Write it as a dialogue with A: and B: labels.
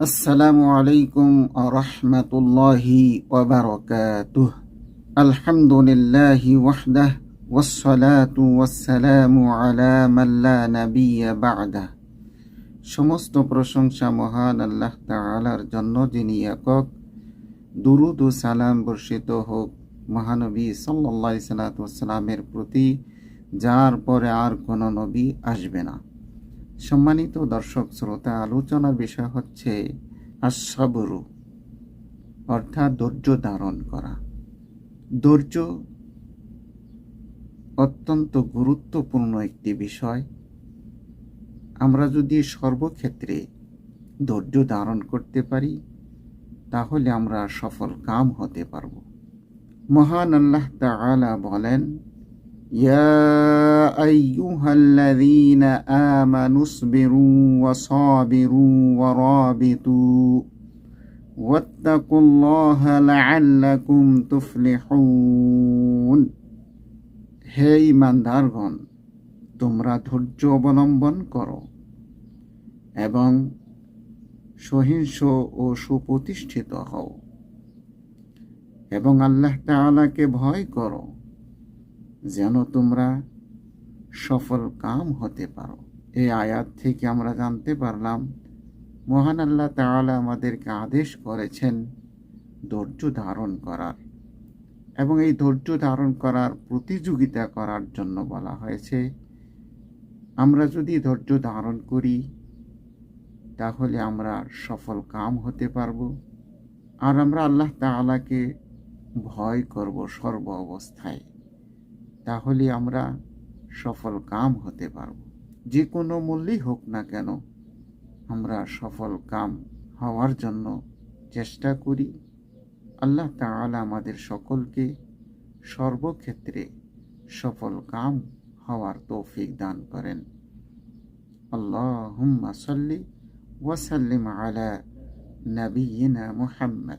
A: আসসালামু আলাইকুম আরহামতুল্লাহি ওবরকাতুহ আলহামদুলিল্লাহি ওয়াহদাহ ওয়াসসালাতু ওয়াসসালামু আলা মাল্লা নাবিয়্যা বা'দাহ। সমস্ত প্রশংসা মহান আল্লাহ তাআলার জন্য যিনি একক। দুরুদ সালাম বর্ষিত হোক মহানবী সাল্লাল্লাহু আলাইহি প্রতি, যার পরে আর কোনো নবী আসবে না। সম্মানিত দর্শক, শ্রোতা, আলোচনার বিষয় হচ্ছে আসাবরু অর্থাৎ ধৈর্য ধারণ করা। ধৈর্য অত্যন্ত গুরুত্বপূর্ণ একটি বিষয়। আমরা যদি সর্বক্ষেত্রে ধৈর্য ধারণ করতে পারি, তাহলে আমরা সফল কাম হতে পারব। মহান আল্লাহ তাআলা বলেন يا أيها الذين آمنوا اصبروا وصابروا ورابطوا واتقوا الله لعلكم تفلحون হে ইমানদারগণ তোমরা ধৈর্য অবলম্বন করো এবং সহিংস ও সুপ্রতিষ্ঠিত হও এবং আল্লাহ তাআলাকে ভয় করো যেন তোমরা সফল কাম হতে পারো। এই আয়াত থেকে আমরা জানতে পারলাম, মহান আল্লাহ তাআলা আমাদেরকে আদেশ করেছেন ধৈর্য ধারণ করার এবং এই ধৈর্য ধারণ করার প্রতিযোগিতা করার জন্য বলা হয়েছে। আমরা যদি ধৈর্য ধারণ করি, তাহলে আমরা সফল কাম হতে পারব আর আমরা আল্লাহ তাআলাকে ভয় করব সর্ব অবস্থায়। তাহলে আমরা সফল কাম হতে পারব। যে কোনো মূল্যেই হোক না কেন, আমরা সফল কাম হওয়ার জন্য চেষ্টা করি। আল্লাহ তাআলা আমাদের সকলকে সর্বক্ষেত্রে সফল কাম হওয়ার তৌফিক দান করেন। আল্লাহুম্মা সাল্লি ওয়াসাল্লিম আলা নবিয়িনা মুহাম্মদ।